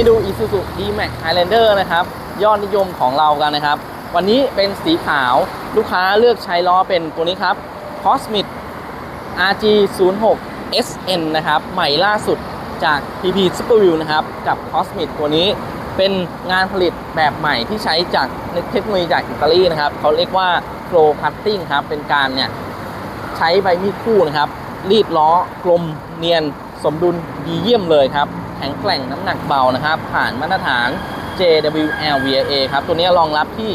นี้ดู Isuzu D-Max Highlander นะครับ ยอดนิยมของเรากันนะครับ วันนี้เป็นสีขาวลูกค้าเลือกใช้ล้อเป็นตัวนี้ครับ Cosmic RG 0 6 SN นะครับ ใหม่ล่าสุดจาก PP Superview นะครับ กับ Cosmic ตัวนี้เป็นงานผลิตแบบใหม่ที่ใช้จากเทคโนโลยีจากอิตาลีนะครับ เขาเรียกว่า Flow Cutting ครับ เป็นการเนี่ยใช้ใบมีดคู่นะครับ รีดล้อกลมเนียนสมดุลดีเยี่ยมเลยครับ แข็งแกร่งน้ำหนักเบานะครับ ผ่านมาตรฐาน JWL VA ครับ ตัวนี้รองรับที่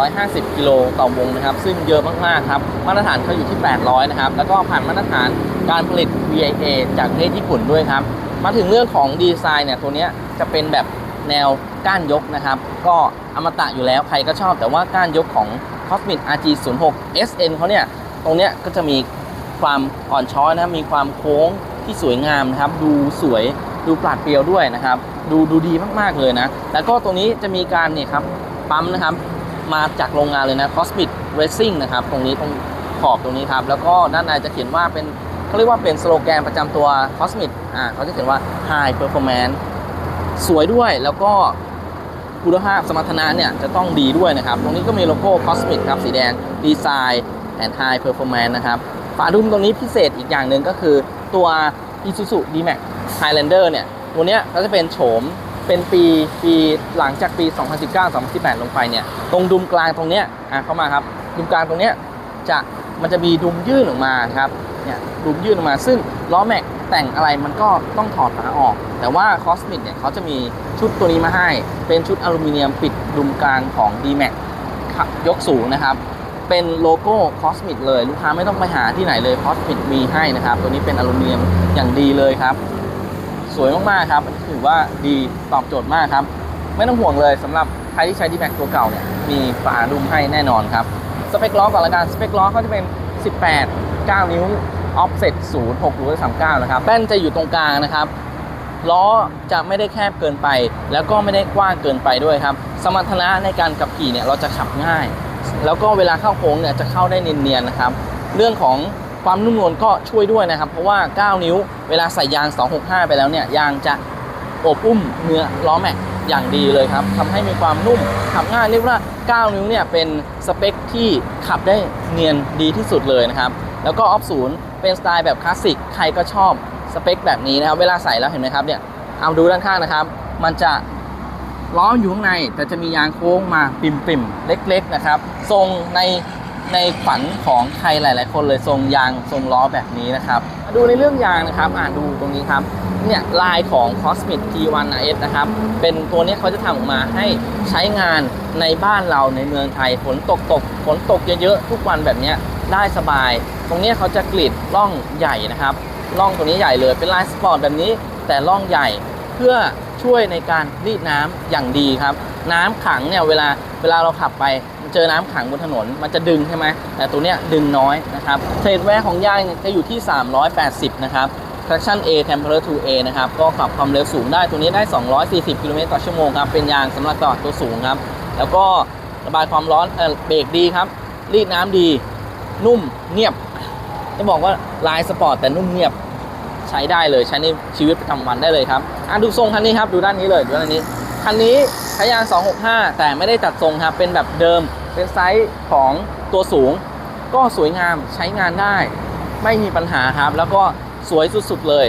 850 กิโลต่อวงนะครับ ซึ่งเยอะมาก ๆ ครับ มาตรฐานเขาอยู่ที่ 800 นะครับ แล้วก็ผ่านมาตรฐานการผลิต VA จากประเทศญี่ปุ่นด้วยครับ มาถึงเรื่องของดีไซน์เนี่ย ตัวนี้จะเป็นแบบแนวก้านยกนะครับ ก็อมตะอยู่แล้วใครก็ชอบ แต่ว่าก้านยกของ Cosmic RG 0 6 SN เขาเนี่ย ตรงเนี้ยก็จะมีความอ่อนช้อยนะครับมีความโค้งที่สวยงามนะครับ ดูสวย ดูปราดเปรียวด้วยนะครับ ดูดูดีมากๆเลยนะ แล้วก็ตรงนี้จะมีการเนี่ยครับปั๊มนะครับ มาจากโรงงานเลยนะ Cosmic Racing นะครับ ตรงนี้ตรงขอบตรงนี้ครับ แล้วก็ด้านในจะเขียนว่าเป็นเขาเรียกว่าเป็นสโลแกนประจำตัว Cosmic อ่าเขาจะเขียนว่า High Performance สวยด้วยแล้วก็คุณภาพสมรรถนะเนี่ยจะต้องดีด้วยนะครับ ตรงนี้ก็มีโลโก้ Cosmic ครับสีแดงดีไซน์ and High Performance นะครับ ฝาดุมตรงนี้พิเศษอีกอย่างหนึ่งก็คือตัว Isuzu D-Max Highlander เนี่ยตัวเนี้ยก็จะเป็นโฉมเป็นปีปีหลังจากปี 2019-2018 ลงไปเนี่ยตรงดุมกลางตรงเนี้ยอะเข้ามาครับดุมกลางตรงเนี้ยจะมันจะมีดุมยื่นออกมาครับเนี่ยดุมยื่นออกมาซึ่งล้อแม็กแต่งอะไรมันก็ต้องถอดฝาออก แต่ว่า Cosmic เนี่ยเขาจะมีชุดตัวนี้มาให้ เป็นชุดอลูมิเนียมปิดดุมกลางของ D-Max ยกสูงนะครับ เป็นโลโก้ Cosmic เลยลูกค้าไม่ต้องไปหาที่ไหนเลย Cosmic มีให้นะครับ ตัวนี้เป็นอลูมิเนียมอย่างดีเลยครับ สวยมากๆครับถือว่าดีตอบโจทย์มากครับ ไม่ต้องห่วงเลยสำหรับใครที่ใช้ D-Max ตัวเก่าเนี่ยมีฝาดุมให้แน่นอนครับสเปคล้อก่อนละกันสเปคล้อเขาจะเป็น 18 9 นิ้ว offset 0 6หรือ39 นะครับแป้นจะอยู่ตรงกลางนะครับล้อจะไม่ได้แคบเกินไป แล้วก็ไม่ได้กว้างเกินไปด้วยครับ สมรรถนะในการขับขี่เนี่ยเราจะขับง่าย แล้วก็เวลาเข้าโค้งเนี่ยจะเข้าได้เนียนๆนะครับ เรื่องของความนุ่มนวลก็ช่วยด้วยนะครับ เพราะว่า 9 นิ้ว เวลาใส่ยาง 265 ไปแล้วเนี่ยยางจะอบอุ้มเนื้อล้อแม็กอย่างดีเลยครับทำให้มีความนุ่มขับง่ายเรียกว่า 9 นิ้วเนี่ยเป็นสเปคที่ขับได้เนียนดีที่สุดเลยนะครับ แล้วก็ออฟศูนย์เป็นสไตล์แบบคลาสสิกใครก็ชอบสเปคแบบนี้นะครับ เวลาใส่แล้วเห็นไหมครับเนี่ยเอาดูด้านข้างนะครับ มันจะ ล้ออยู่ข้างในแต่จะมียางโค้งมาปิ่มๆ เล็กๆนะครับ ทรงในในฝันของใครหลาย ๆ คนเลยทรงยางทรงล้อแบบนี้นะครับ ดูในเรื่องยางนะครับ อ่านดูตรงนี้ครับ เนี่ยลายของ Cosmic G1 RS นะครับ เป็นตัวนี้เขาจะทำออกมาให้ใช้งานในบ้านเราในเมืองไทยฝนตกตกฝนตกเยอะๆ ทุกวันแบบนี้ได้สบาย ตรงเนี้ยเขาจะกรีดร่องใหญ่นะครับร่องตัวนี้ใหญ่เลยเป็นลายสปอร์ตแบบนี้แต่ร่องใหญ่เพื่อ ช่วยในการรีดน้ำอย่างดีครับ น้ำขังเนี่ยเวลาเวลาเราขับไปเจอน้ำขังบนถนน มันจะดึงใช่ไหมแต่ตัวเนี้ยดึงน้อยนะครับเทรดแวร์ของยางเนี่ยจะอยู่ที่ 380 นะครับ traction A temperature 2A นะครับ ก็ขับความเร็วสูงได้ตัวนี้ได้ 240 กิโลเมตรต่อชั่วโมงครับ เป็นยางสำหรับจอดตัวสูงครับ แล้วก็ระบายความร้อนเออเบรกดีครับ รีดน้ำดี นุ่มเงียบ จะบอกว่าลายสปอร์ตแต่นุ่มเงียบ ช้ได้เลยใช้ในชีวิตประจำวันได้เลยครับอะดูทรงคันนี้ครับดูด้านนี้เลยดูด้านนี้คันนี้ใช้ยาง 265 แต่ไม่ได้จัดทรงครับเป็นแบบเดิมเป็นไซส์ของตัวสูง ก็สวยงามใช้งานได้ ไม่มีปัญหาครับ แล้วก็สวยสุดๆเลย